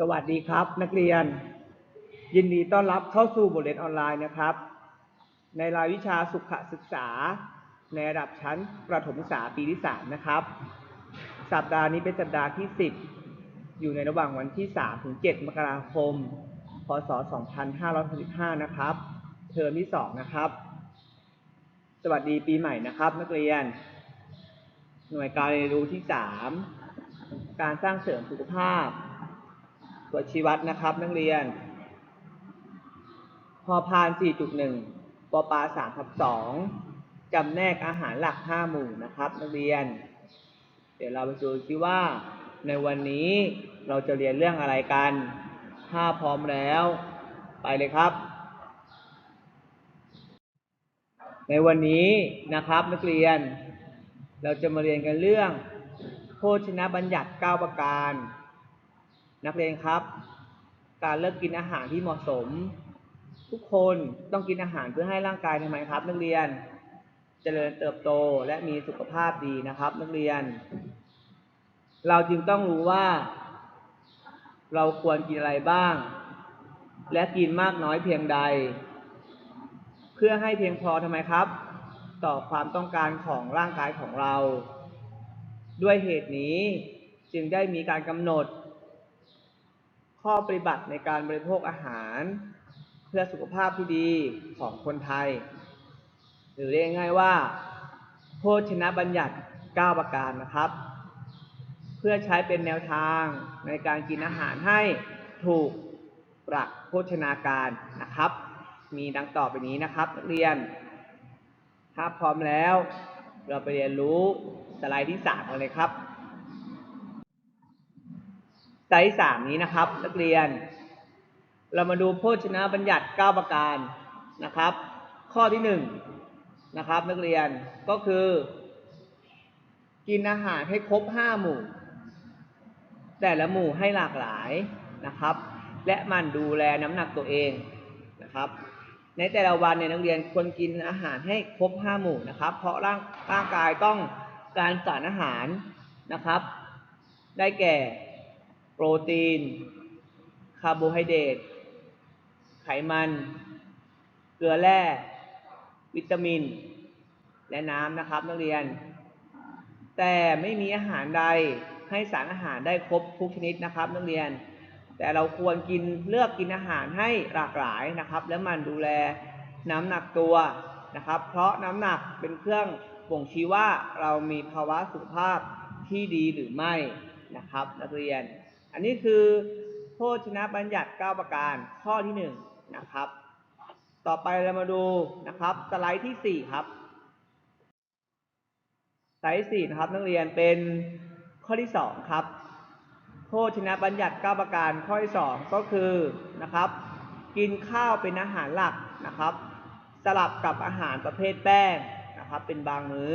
สวัสดีครับ นักเรียน ยินดีต้อนรับเข้าสู่บทเรียนออนไลน์นะครับ ในรายวิชาสุขศึกษา ในระดับชั้นประถมศึกษาปีที่สามนะครับ สัปดาห์นี้เป็นสัปดาห์ที่สิบอยู่ในระหว่างวันที่สามถึงเจ็ดมกราคม พศสองพันห้าร้อยสิบห้านะครับ เทอมที่สองนะครับ สวัสดีปีใหม่นะครับ นักเรียน หน่วยการเรียนรู้ที่สามการสร้างเสริมสุขภาพ ตรวชีวัดนะครับ นักเรียน พอพาน 4.1 ปอปลา3ทับ2จำแนกอาหารหลัก 5 หมู่นะครับ นักเรียน เดี๋ยวเราไปดูซิว่า ในวันนี้เราจะเรียนเรื่องอะไรกัน ถ้าพร้อมแล้ว ไปเลยครับ ในวันนี้นะครับ นักเรียน เราจะมาเรียนกันเรื่องโภชนะบัญญัติ 9 ประการ นักเรียนครับ การเลือกกินอาหารที่เหมาะสม ทุกคนต้องกินอาหารเพื่อให้ร่างกายทำไมครับ นักเรียนเจริญเติบโตและมีสุขภาพดีนะครับ นักเรียน เราจึงต้องรู้ว่า เราควรกินอะไรบ้าง และกินมากน้อยเพียงใด เพื่อให้เพียงพอทำไมครับ ต่อความต้องการของร่างกายของเรา ด้วยเหตุนี้จึงได้มีการกำหนด ข้อปฏิบัติในการบริโภคอาหาร เพื่อสุขภาพที่ดีของคนไทย หรือเรียกง่ายว่า โภชนะบัญญัติ 9 ประการนะครับ เพื่อใช้เป็นแนวทางในการกินอาหารให้ถูกหลักโภชนาการนะครับ มีดังต่อไปนี้นะครับนักเรียน ถ้าพร้อมแล้ว เราไปเรียนรู้สไลด์ที่สามกันเลยครับ ไลด์สามนี้นะครับ นักเรียน เรามาดูโภชนะบัญญัติ 9 ประการนะครับ ข้อที่หนึ่งนะครับ นักเรียนก็คือ กินอาหารให้ครบ 5 หมู่ แต่ละหมู่ให้หลากหลายนะครับ และมันดูแลน้ำหนักตัวเองนะครับ ในแต่ละวันเนี่ยนักเรียนควรกินอาหารให้ครบ 5 หมู่นะครับ เพราะร่างร่างกายต้องการสารอาหารนะครับ ได้แก่ โปรตีน คาร์โบไฮเดรต ไขมัน เกลือแร่ วิตามิน และน้ำนะครับนักเรียน แต่ไม่มีอาหารใดให้สารอาหารได้ครบทุกชนิดนะครับนักเรียน แต่เราควรกินเลือกกินอาหารให้หลากหลายนะครับ และมันดูแลน้ำหนักตัวนะครับ เพราะน้ำหนักเป็นเครื่องบ่งชี้ว่าเรามีภาวะสุขภาพที่ดีหรือไม่นะครับ นักเรียน อันนี้คือโภชนะบัญญัติ 9 ประการข้อที่ 1 นะครับ ต่อไปเรามาดูนะครับสไลด์ที่ 4 ครับสไลด์ที่4นะครับนักเรียนเป็นข้อที่ 2 ครับ โภชนะบัญญัติ 9 ประการข้อที่ 2 ก็คือนะครับ กินข้าวเป็นอาหารหลักนะครับ สลับกับอาหารประเภทแป้งนะครับ เป็นบางมื้อ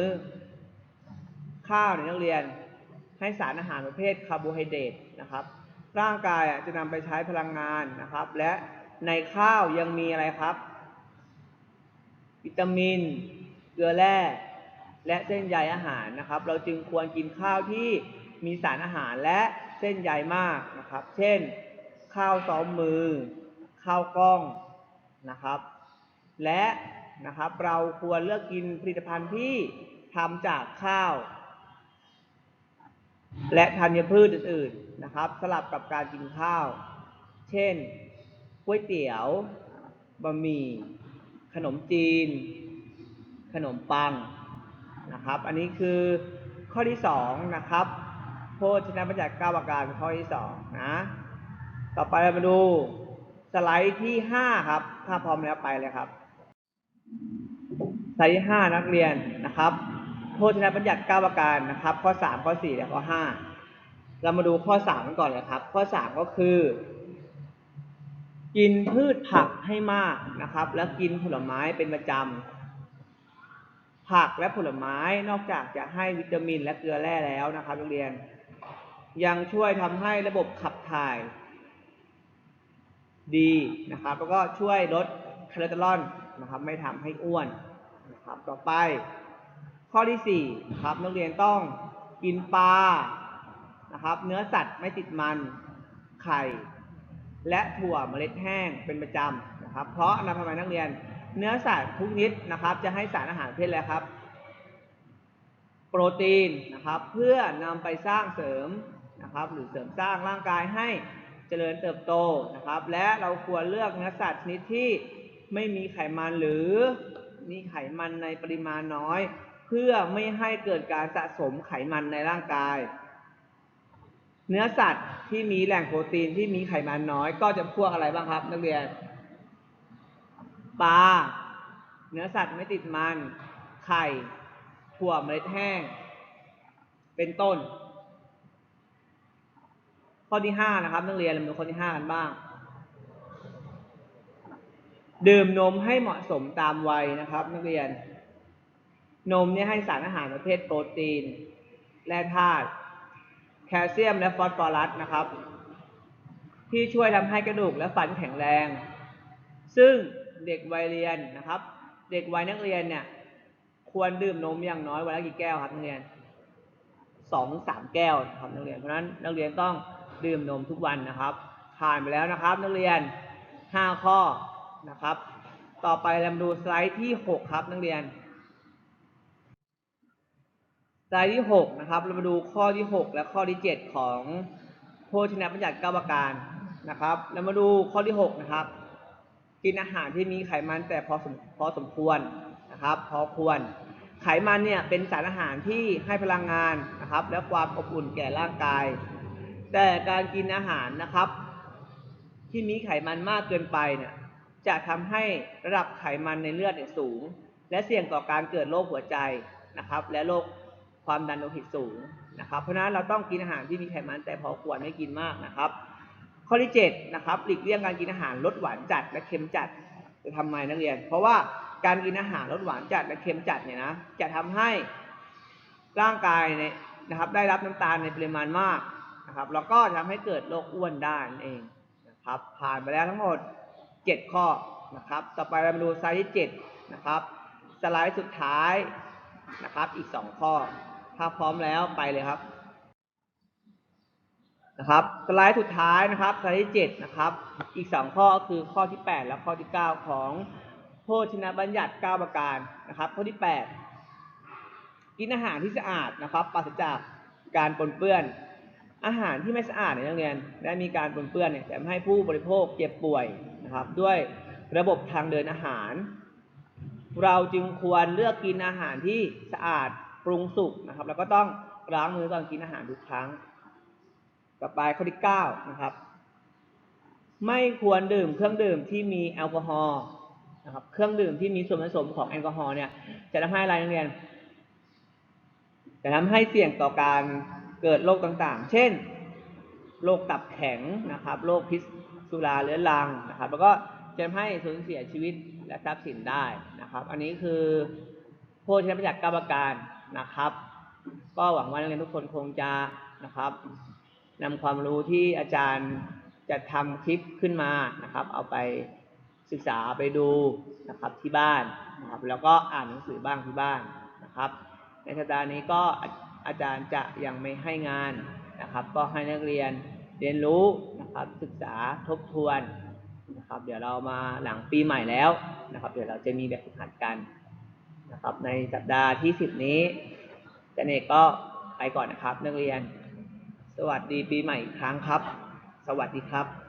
ข้าวเนี่ยนักเรียน ให้สารอาหารประเภทคาร์โบไฮเดรตนะครับ ร่างกายจะนำไปใช้พลังงานนะครับ และในข้าวยังมีอะไรครับ วิตามิน เกลือแร่และเส้นใยอาหารนะครับ เราจึงควรกินข้าวที่มีสารอาหารและเส้นใยมากนะครับ เช่น ข้าวซ้อมมือ ข้าวกล้องนะครับ และนะครับเราควรเลือกกินผลิตภัณฑ์ที่ทำจากข้าว และธัญพืชอื่นๆนะครับ สลับกับการกินข้าว เช่นก๋วยเตี๋ยวบะหมี่ขนมจีน ขนมปังนะครับ อันนี้คือข้อที่สองนะครับโภชนะบัญญัติ9ประการข้อที่สองนะต่อไปเรามาดูสไลด์ที่ห้าครับ ถ้าพร้อมแล้วไปเลยครับ สไลด์ที่ห้านักเรียนนะครับ โภชนะบัญญัติ9ประการนะครับ ข้อ 3 ข้อ 4 และข้อ 5 เรามาดูข้อ 3 กันก่อนเลยครับ ข้อ 3 ก็คือ กินพืชผักให้มากนะครับ แล้วกินผลไม้เป็นประจำผักและผลไม้นอกจากจะให้วิตามินและเกลือแร่แล้วนะครับนักเรียน ยังช่วยทำให้ระบบขับถ่ายดีนะครับ แล้วก็ช่วยลดคอเลสเตอรอลนะครับ ไม่ทำให้อ้วนนะครับ ต่อไป ข้อที่สี่นะครับนักเรียนต้องกินปลานะครับ เนื้อสัตว์ไม่ติดมันไข่ และถั่วเมล็ดแห้งเป็นประจำนะครับ เพราะนำทำไมนักเรียนเนื้อสัตว์ทุกนิดนะครับ จะให้สารอาหารประเภทอะไรครับ โปรตีนนะครับ เพื่อนำไปสร้างเสริมนะครับ หรือเสริมสร้างร่างกายให้เจริญเติบโตนะครับ และเราควรเลือกเนื้อสัตว์ชนิดที่ไม่มีไขมันหรือมีไขมันในปริมาณน้อย พื่อไม่ให้เกิดการสะสมไขมันในร่างกาย เนื้อสัตว์ที่มีแหล่งโปรตีนที่มีไขมันน้อย ก็จะพวกอะไรบ้างครับ นักเรียนปลาเนื้อสัตว์ไม่ติดมัน ไข่ ถั่วเมล็ดแห้ง เป็นต้น ข้อที่ห้านะครับนักเรียนเรามาดูข้อที่ห้ากันบ้าง ดื่มนมให้เหมาะสมตามวัยนะครับ นักเรียน นมเนี่ยให้สารอาหารประเภทโปรตีนแร่ธาตุแคลเซียมและฟอสฟอรัสนะครับ ที่ช่วยทำให้กระดูกและฟันแข็งแรง ซึ่งเด็กวัยเรียนนะครับ เด็กวัยนักเรียนเนี่ยควรดื่มนมอย่างน้อยวันละกี่แก้วครับนักเรียนสองสามแก้วครับนักเรียนเพราะฉะนั้นนักเรียนต้องดื่มนมทุกวันนะครับผ่านไปแล้วนะครับ นักเรียนห้าข้อนะครับ ต่อไปเรามาดูสไลด์ที่หกครับนักเรียน สไลด์ที่หกนะครับ เรามาดูข้อที่หกและข้อที่เจ็ดของโภชนะบัญญัติเก้าประการนะครับ เรามาดูข้อที่หกนะครับ กินอาหารที่มีไขมันแต่พอสมพอสมควรนะครับ พอควร ไขมันเนี่ยเป็นสารอาหารที่ให้พลังงานนะครับ และความอบอุ่นแก่ร่างกาย แต่การกินอาหารนะครับ ที่มีไขมันมากเกินไปเนี่ยจะทำให้ระดับไขมันในเลือดเนี่ยสูง และเสี่ยงต่อการเกิดโรคหัวใจนะครับ และโรค ความดันโลหิตสูงนะครับ เพราะฉะนั้นเราต้องกินอาหารที่มีไขมันแต่พอควรไม่กินมากนะครับ ข้อที่7นะครับหลีกเลี่ยงการกินอาหารรสหวานจัดและเค็มจัดจะทำไมนักเรียน เพราะว่าการกินอาหารรสหวานจัดและเค็มจัดเนี่ยนะจะทำให้ร่างกายเนี่ยนะครับ ได้รับน้ำตาลในปริมาณมากนะครับ แล้วก็ทำให้เกิดโรคอ้วนได้นั่นเองนะครับ ผ่านไปแล้วทั้งหมด 7 ข้อนะครับ ต่อไปเรามาดูสไลด์ที่7นะครับสไลด์สุดท้ายนะครับ อีก 2 ข้อ ถ้าพร้อมแล้วไปเลยครับ นะครับสไลด์สุดท้ายนะครับสไลด์ที่7นะครับ อีก2ข้อคือข้อที่ 8 และข้อที่ 9 ของโภชนะบัญญัติ 9 ประการนะครับ ข้อที่ 8 กินอาหารที่สะอาดนะครับปราศจากการปนเปื้อน อาหารที่ไม่สะอาดในยนักเรียนและมีการปนเปื้อนเนี่ยจะทำให้ผู้บริโภคเจ็บป่วยนะครับ ด้วยระบบทางเดินอาหาร เราจึงควรเลือกกินอาหารที่สะอาด ปรุงสุกนะครับ แล้วก็ต้องล้างมือก่อนกินอาหารทุกครั้ง ต่อไปข้อที่เก้านะครับ ไม่ควรดื่มเครื่องดื่มที่มีแอลกอฮอล์นะครับ เครื่องดื่มที่มีส่วนผสมของแอลกอฮอล์เนี่ย จะทำให้อะไรนักเรียน จะทำให้เสี่ยงต่อการเกิดโรคต่างๆ เช่น โรคตับแข็งนะครับ โรคพิษสุราเรื้อรังนะครับ แล้วก็จะทำให้สูญเสียชีวิตและทรัพย์สินได้นะครับ อันนี้คือโภชนะประหยัดกรรมการ นะครับ ก็หวังว่านักเรียนทุกคนคงจะนะครับนำความรู้ที่อาจารย์จะทำคลิปขึ้นมานะครับ เอาไปศึกษาไปดูนะครับที่บ้านนะครับแล้วก็อ่านหนังสือบ้างที่บ้านนะครับ ในสัปดาห์นี้ก็อาจารย์จะยังไม่ให้งานนะครับ ก็ให้นักเรียนเรียนรู้นะครับศึกษาทบทวนนะครับ เดี๋ยวเรามาหลังปีใหม่แล้วนะครับ เดี๋ยวเราจะมีแบบฝึกหัดกัน นะครับในสัปดาห์ที่สิบนี้เจเนกก็ไปก่อนนะครับ นักเรียน สวัสดีปีใหม่อีกครั้งครับ สวัสดีครับ